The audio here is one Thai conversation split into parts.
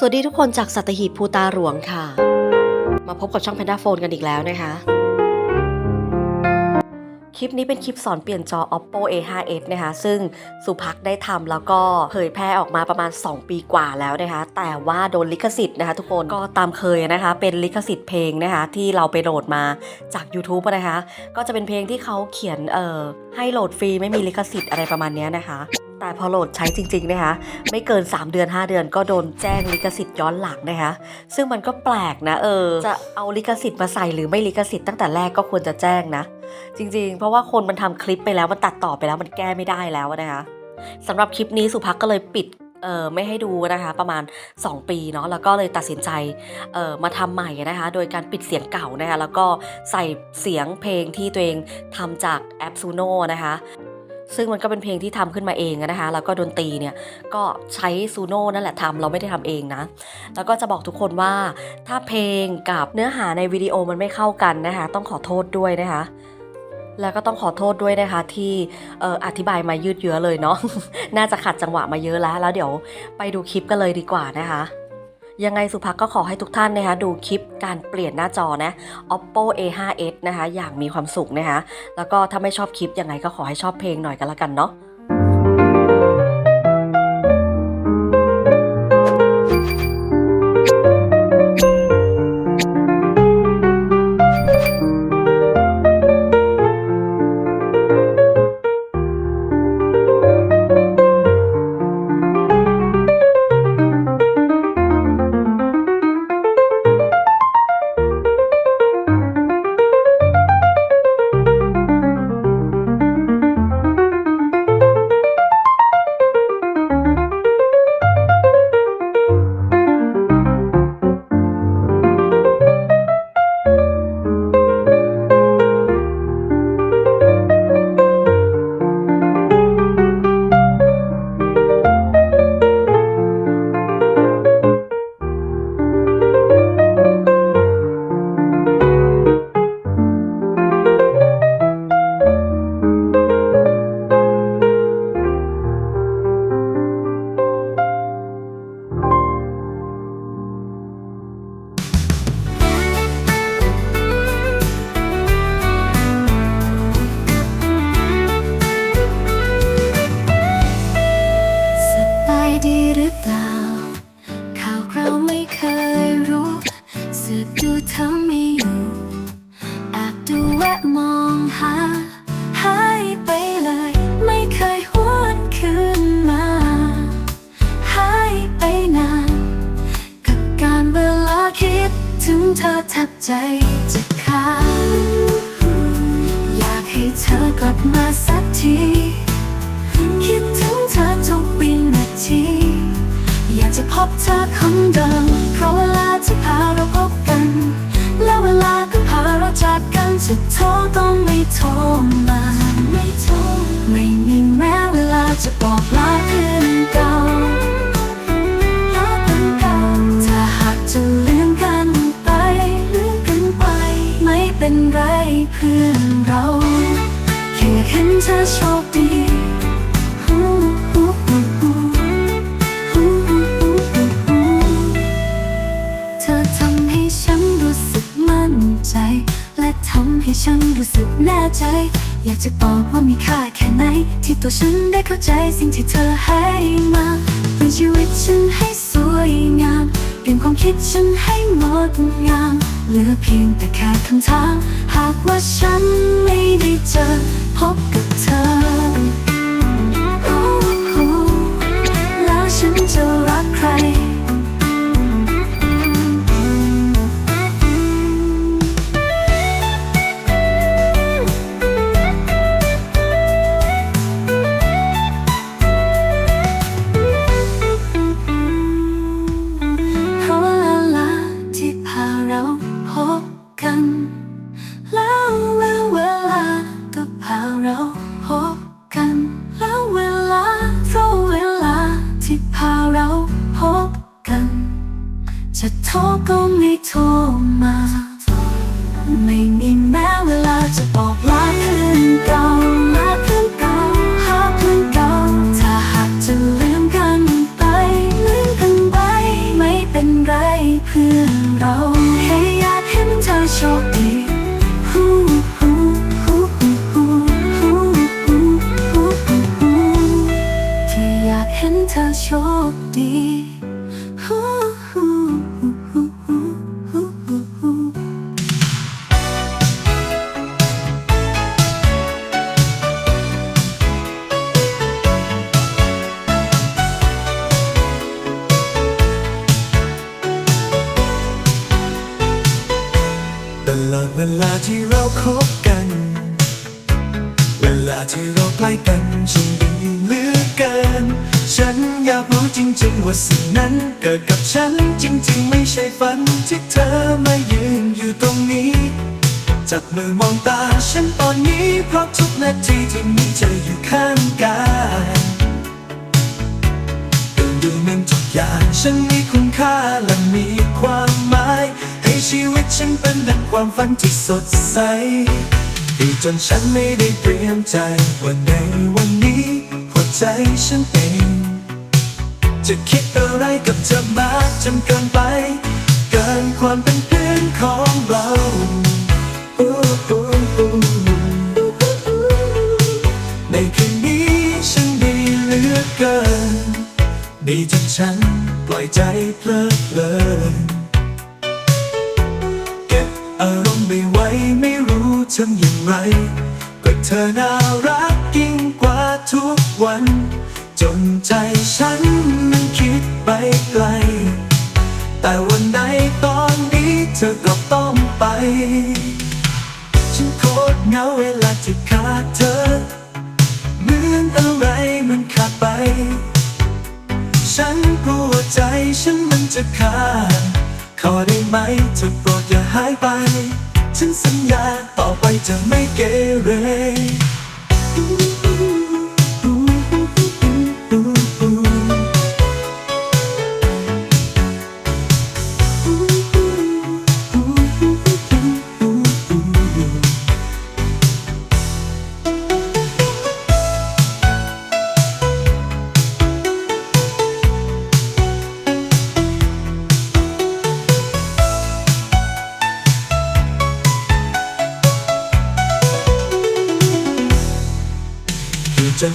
สวัสดีทุกคนจากสัตหีบภูตาหลวงค่ะ มาพบกับช่องแพนด้าโฟนกันอีกแล้วนะคะ คลิปนี้เป็นคลิปสอนเปลี่ยนจอ oppo a 5 s นะคะ ซึ่งสุพักได้ทำแล้วก็เผยแพร่ออกมาประมาณ 2 ปีกว่าแล้วนะคะ แต่ว่าโดนลิขสิทธิ์นะคะ ทุกคนก็ตามเคยนะคะ เป็นลิขสิทธิ์เพลงนะคะ ที่เราไปโหลดมาจาก YouTube นะคะ ก็จะเป็นเพลงที่เขาเขียนเอ่อให้โหลดฟรีไม่มีลิขสิทธิ์อะไรประมาณเนี้ยนะคะ แต่พอโหลดใช้จริง ๆ นะคะ ไม่เกิน 3 เดือน 5 เดือนก็โดนแจ้งลิขสิทธิ์ย้อนหลังนะคะ ซึ่งมันก็แปลกนะเออ จะเอาลิขสิทธิ์มาใส่หรือไม่ลิขสิทธิ์ตั้งแต่แรกก็ควรจะแจ้งนะ จริง ๆ เพราะว่าคนมันทำคลิปไปแล้วมันตัดต่อไปแล้วมันแก้ไม่ได้แล้วนะคะสำหรับคลิปนี้สุภักก็เลยปิดเออไม่ให้ดูนะคะประมาณ 2 ปีเนาะแล้วก็เลยตัดสินใจเออมาทำใหม่นะคะ โดยการปิดเสียงเก่านะคะแล้วก็ใส่เสียงเพลงที่ตัวเองทำจากแอปซูโนนะคะ ซึ่งมันก็เป็นเพลงที่ทำขึ้นมาเองนะคะ แล้วก็ดนตรีเนี่ยก็ใช้ซูโน่นั่นแหละทำเราไม่ได้ทำเองนะ แล้วก็จะบอกทุกคนว่า ถ้าเพลงกับเนื้อหาในวิดีโอมันไม่เข้ากันนะคะ ต้องขอโทษด้วยนะคะแล้วก็ต้องขอโทษด้วยนะคะที่อออธิบายมายืดเยื้อเลยเนาะ น่าจะขัดจังหวะมาเยอะแล้ว แล้วเดี๋ยวไปดูคลิปกันเลยดีกว่านะคะ ยังไงสุภักก็ขอให้ทุกท่านนะคะดูคลิปการเปลี่ยนหน้าจอนะ oppo a 5 s นะคะ อย่างมีความสุขนะคะ แล้วก็ถ้าไม่ชอบคลิปยังไงก็ขอให้ชอบเพลงหน่อยกันละกันเนาะ ดี จะโทรก็ไม่โทรมาไม่โทรไม่มีแม้เวลาจะบอก ใจ อยากจะบอกว่ามีค่าแค่ไหน ที่ตัวฉันได้เข้าใจสิ่งที่เธอให้มาเปลี่ยนชีวิตฉันให้สวยงามเปลี่ยนความคิดฉันให้งดงามเหลือเพียงแต่แค่คำถามหากว่าฉันไม่ได้เจอพบกับเธอแล้วฉันจะรักใคร จะโทรก็ไม่โทรมา ไม่มีแม้เวลาจะบอกลา ว่าสิ่งนั้นเกิดกับฉันจริง ๆ ไม่ใช่ฝันที่เธอมายืนอยู่ตรงนี้ จับมือมองตาฉันตอนนี้เพราะทุกนาทีที่มีเธออยู่ข้างกายดูดูเหมือนทุกอย่างฉันมีคุณค่าและมีความหมาย ให้ชีวิตฉันเป็นดังความฝันที่สดใสที่จนฉันไม่ได้เตรียมใจว่าในวันนี้หัวใจฉันเอง จะคิดอะไรกับเธอมากจนเกินไป เกินความเป็นเพื่อนของเราในคืนนี้ฉันดีเหลือเกิน ดีจนฉันปล่อยใจเพลิดเพลินเก็บอารมณ์ไม่ไหวไม่รู้ทำอย่างไรก็เธอน่ารักยิ่งกว่าทุกวัน จนใจฉันมันคิดไปไกล แต่วันใดตอนนี้เธอก็ต้องไป ฉันโคตรเหงาเวลาที่ขาดเธอ เหมือนอะไรมันขาดไป ฉันกลัวใจฉันมันจะขาดขอได้ไหมเธอโปรดอย่าหายไป ฉันสัญญาต่อไปจะไม่เกเร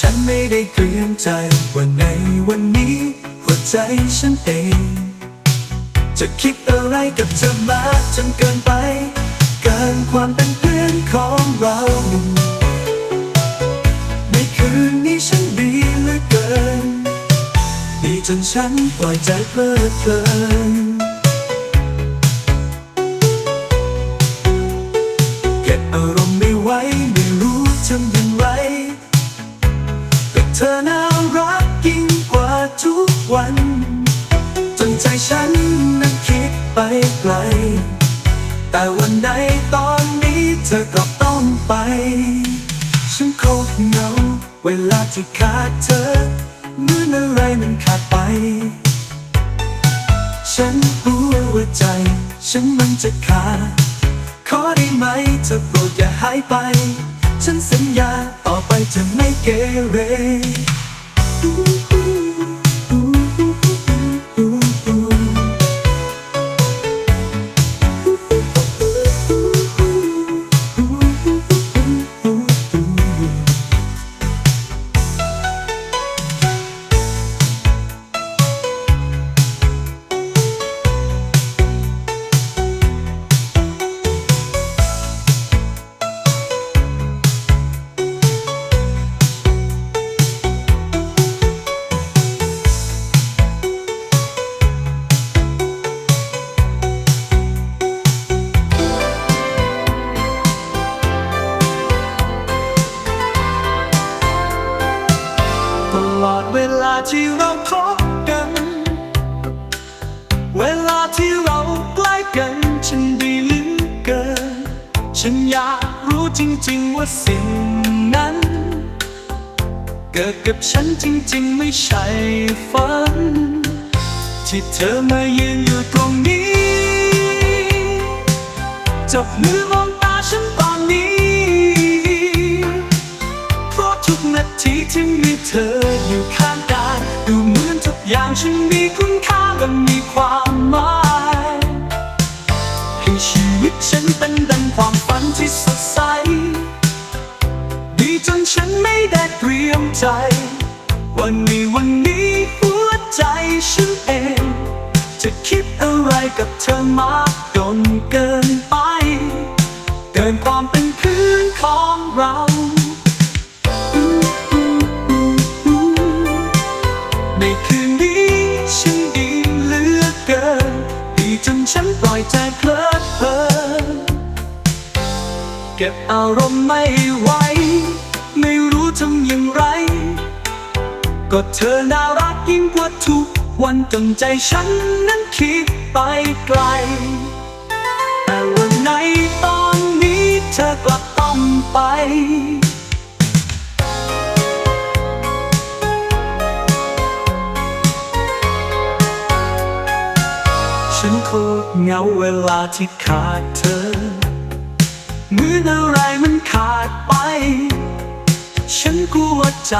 ฉันไม่ได้เตรียมใจว่าในวันนี้หัวใจฉันเอง จะคิดอะไรกับเธอมากจนเกินไป เกินความเป็นเพื่อนของเรา ในคืนนี้ฉันดีเหลือเกิน ดีจนฉันปล่อยใจเพลิดเพลิน ธอน่ารักยิ่งกว่าทุกวัน จนใจฉันนั้นคิดไปไกล แต่วันใดตอนนี้เธอก็ต้องไป ฉันโคตรเหงาเวลาที่ขาดเธอเมื่อนอะไรมันขาดไป ฉันรู้ว่าใจ ฉันมันจะขาด ขอได้ไหมเธอโปรดอย่าหายไป ฉันสัญญาต่อไปจะไม่เกเร ลอดเวลาที่เราพบกัน เวลาที่เราใกล้กัน ฉันดีลือเกิน ฉันอยากรู้จริงๆว่าสิ่งนั้น เกิดกับฉันจริงๆไม่ใช่ฝัน ที่เธอมายืนอยู่ตรงนี้จับมือ นาทีที่มีเธออยู่ข้างกายดูเหมือนทุกอย่างฉันมีคุณค่าและมีความหมายให้ชีวิตฉันเป็นดังความฝันที่สดใส ดีจนฉันไม่ได้เตรียมใจ วันนี้วันนี้หัวใจฉันเอง จะคิดอะไรกับเธอมากจนเกินไป เกินไป ปล่อยใจเพลิดเพลินเก็บอารมณ์ไม่ไหว ไม่รู้ทำอย่างไร ก็เธอน่ารักยิ่งกว่าทุกวันจนใจฉันนั้นคิดไปไกล แต่วันไหนตอนนี้เธอกลับต้องไป เงาเวลาที่ขาดเธอเหมือนอะไรมันขาดไป ฉันกลัวใจ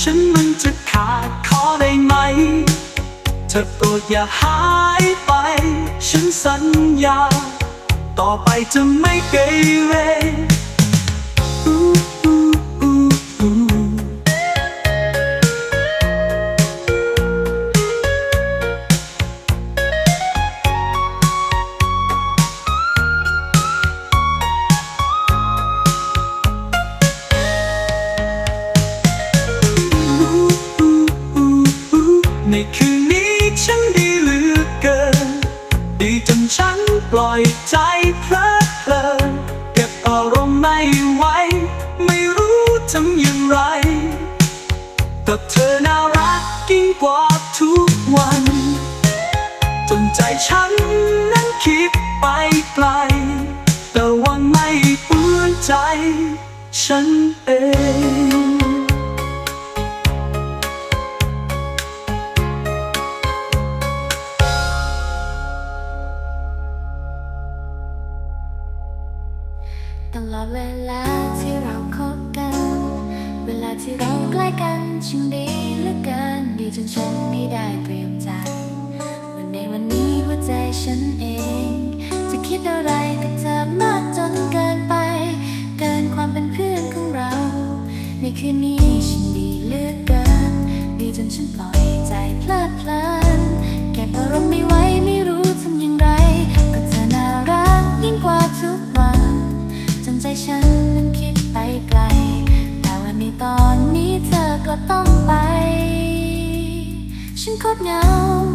ฉันมันจะขาดขอได้ไหม เธอโปรดอย่าหายไป ฉันสัญญา ต่อไปจะไม่เกเร got now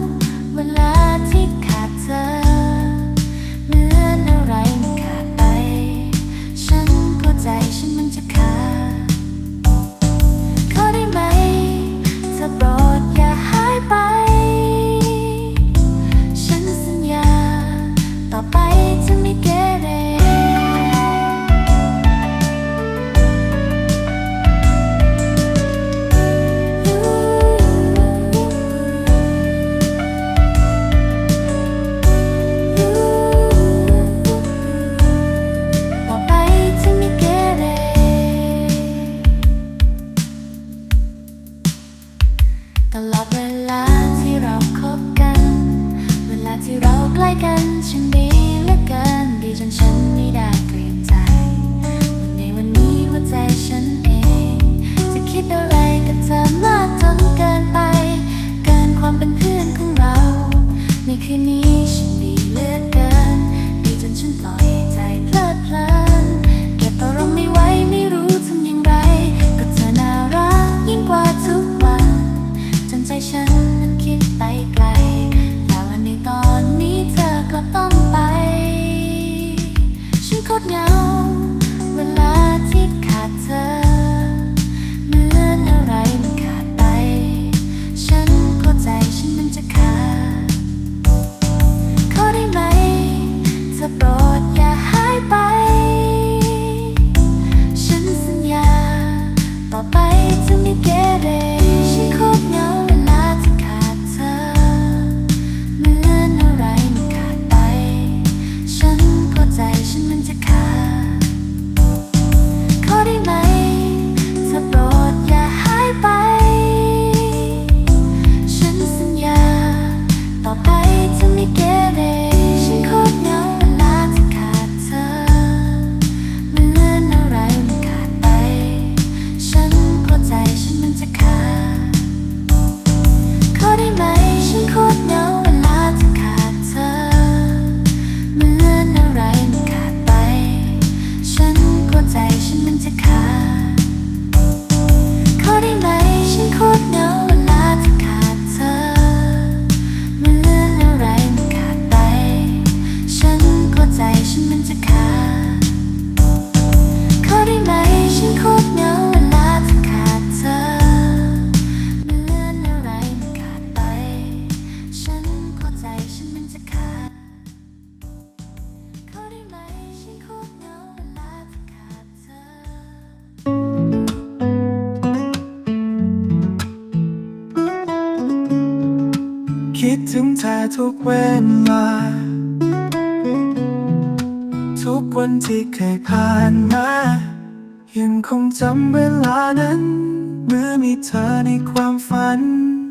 Amen.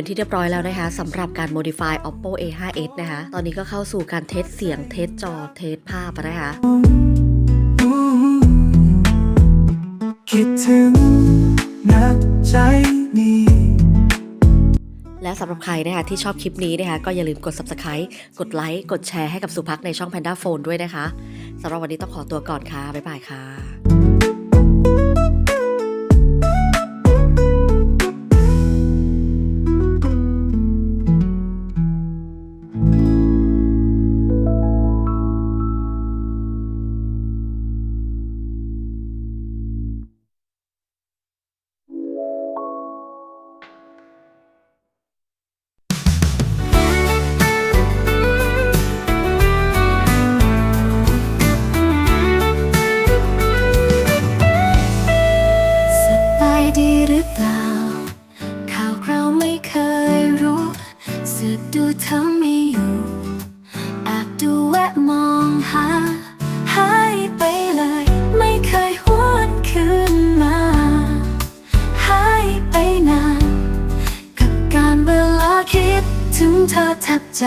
เสร็จเป็นที่เรียบร้อยแล้วนะคะสำหรับการ modify oppo a 5 s นะคะ ตอนนี้ก็เข้าสู่การเทสเสียงเทสจอเทสภาพนะคะคิดถึงนักใจนี้และสำหรับใครนะคะที่ชอบคลิปนี้นะคะก็อย่าลืมกด subscribe กดไลค์ กดแชร์ให้กับสุพักในช่อง Panda Phone ด้วยนะคะสำหรับวันนี้ต้องขอตัวก่อนค่ะ บ๊ายบายค่ะ ดดูเธอไม่อยู่แอบดูแวะมองหา หายไปเลย ไม่เคยหวนคืนมา หายไปนาน กับการเวลาคิดถึงเธอแทบใจ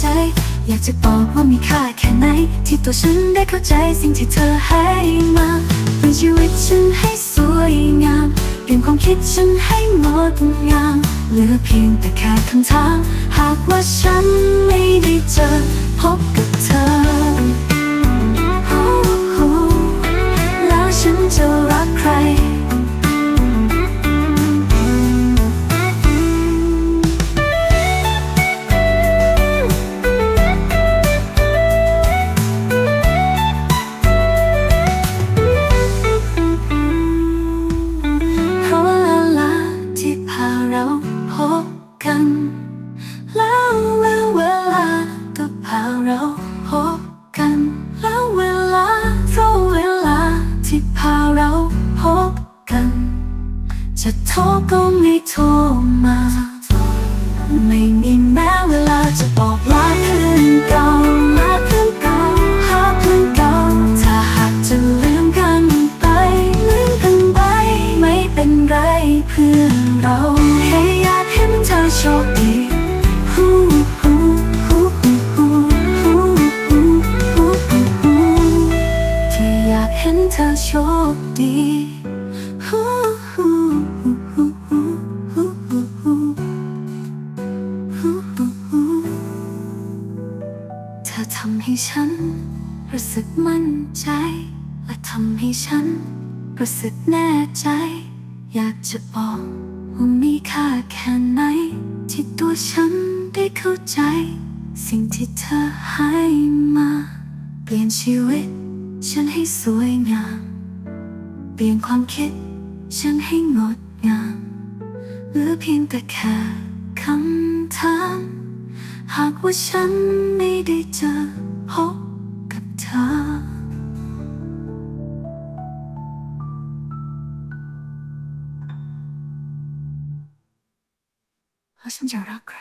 ใจ อยากจะบอกว่ามีค่าแค่ไหน ที่ตัวฉันได้เข้าใจสิ่งที่เธอให้มาเปลี่ยนชีวิตฉันให้สวยงามเปลี่ยนความคิดฉันให้งดงามเหลือเพียงแต่แค่คำถามหากว่าฉันไม่ได้เจอพบกับเธอ แน่ใจ อยากจะบอกว่ามีค่าแค่ไหน ที่ตัวฉันได้เข้าใจ สิ่งที่เธอให้มา เปลี่ยนชีวิต ฉันให้สวยงาม เปลี่ยนความคิด ฉันให้งดงามหลือเพียงแต่แค่คำถามหากว่าฉันไม่ได้เจอพบกับเธอ แล้วฉันจะรักใคร